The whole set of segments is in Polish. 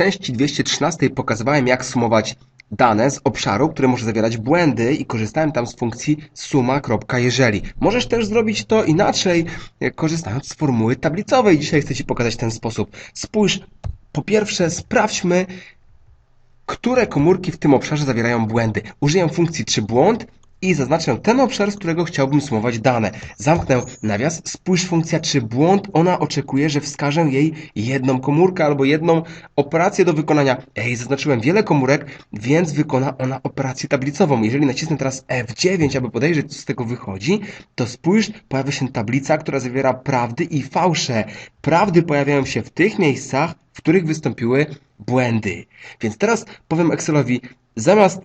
części 213 pokazywałem, jak sumować dane z obszaru, który może zawierać błędy i korzystałem tam z funkcji suma.jeżeli. Możesz też zrobić to inaczej, e, korzystając z formuły tablicowej. Dzisiaj chcę Ci pokazać ten sposób. Spójrz, po pierwsze sprawdźmy, które komórki w tym obszarze zawierają błędy. Użyję funkcji czy błąd i zaznaczę ten obszar, z którego chciałbym sumować dane. Zamknę nawias, spójrz funkcja czy błąd, ona oczekuje, że wskażę jej jedną komórkę albo jedną operację do wykonania. Ej, zaznaczyłem wiele komórek, więc wykona ona operację tablicową. Jeżeli nacisnę teraz F9, aby podejrzeć, co z tego wychodzi, to spójrz, pojawia się tablica, która zawiera prawdy i fałsze. Prawdy pojawiają się w tych miejscach, w których wystąpiły błędy. Więc teraz powiem Excelowi, zamiast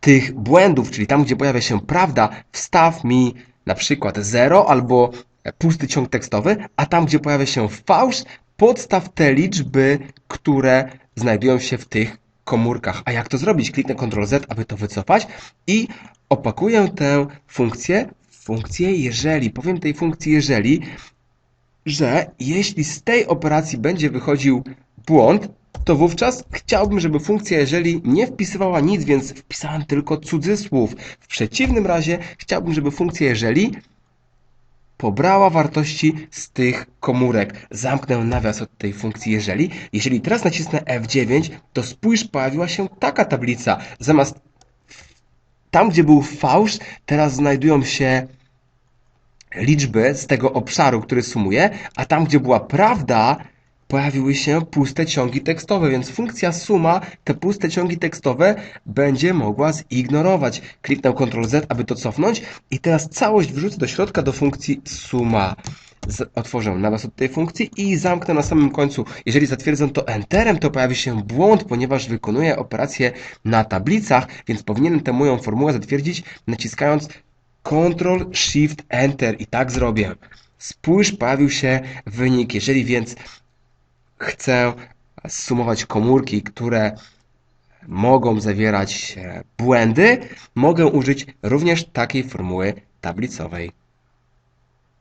tych błędów, czyli tam, gdzie pojawia się prawda, wstaw mi na przykład 0 albo pusty ciąg tekstowy, a tam, gdzie pojawia się fałsz, podstaw te liczby, które znajdują się w tych komórkach. A jak to zrobić? Kliknę Ctrl Z, aby to wycofać i opakuję tę funkcję w funkcję jeżeli. Powiem tej funkcji jeżeli, że jeśli z tej operacji będzie wychodził błąd, to wówczas chciałbym, żeby funkcja jeżeli nie wpisywała nic, więc wpisałem tylko cudzysłów. W przeciwnym razie chciałbym, żeby funkcja jeżeli pobrała wartości z tych komórek. Zamknę nawias od tej funkcji jeżeli. Jeżeli teraz nacisnę F9, to spójrz, pojawiła się taka tablica. Zamiast tam, gdzie był fałsz, teraz znajdują się liczby z tego obszaru, który sumuje, a tam, gdzie była prawda, pojawiły się puste ciągi tekstowe, więc funkcja suma te puste ciągi tekstowe będzie mogła zignorować. Kliknę Ctrl Z, aby to cofnąć i teraz całość wrzucę do środka do funkcji suma. Z, otworzę nawias od tej funkcji i zamknę na samym końcu. Jeżeli zatwierdzę to Enterem, to pojawi się błąd, ponieważ wykonuję operację na tablicach, więc powinienem tę moją formułę zatwierdzić naciskając Ctrl Shift Enter i tak zrobię. Spójrz, pojawił się wynik. Jeżeli więc chcę sumować komórki, które mogą zawierać błędy, mogę użyć również takiej formuły tablicowej.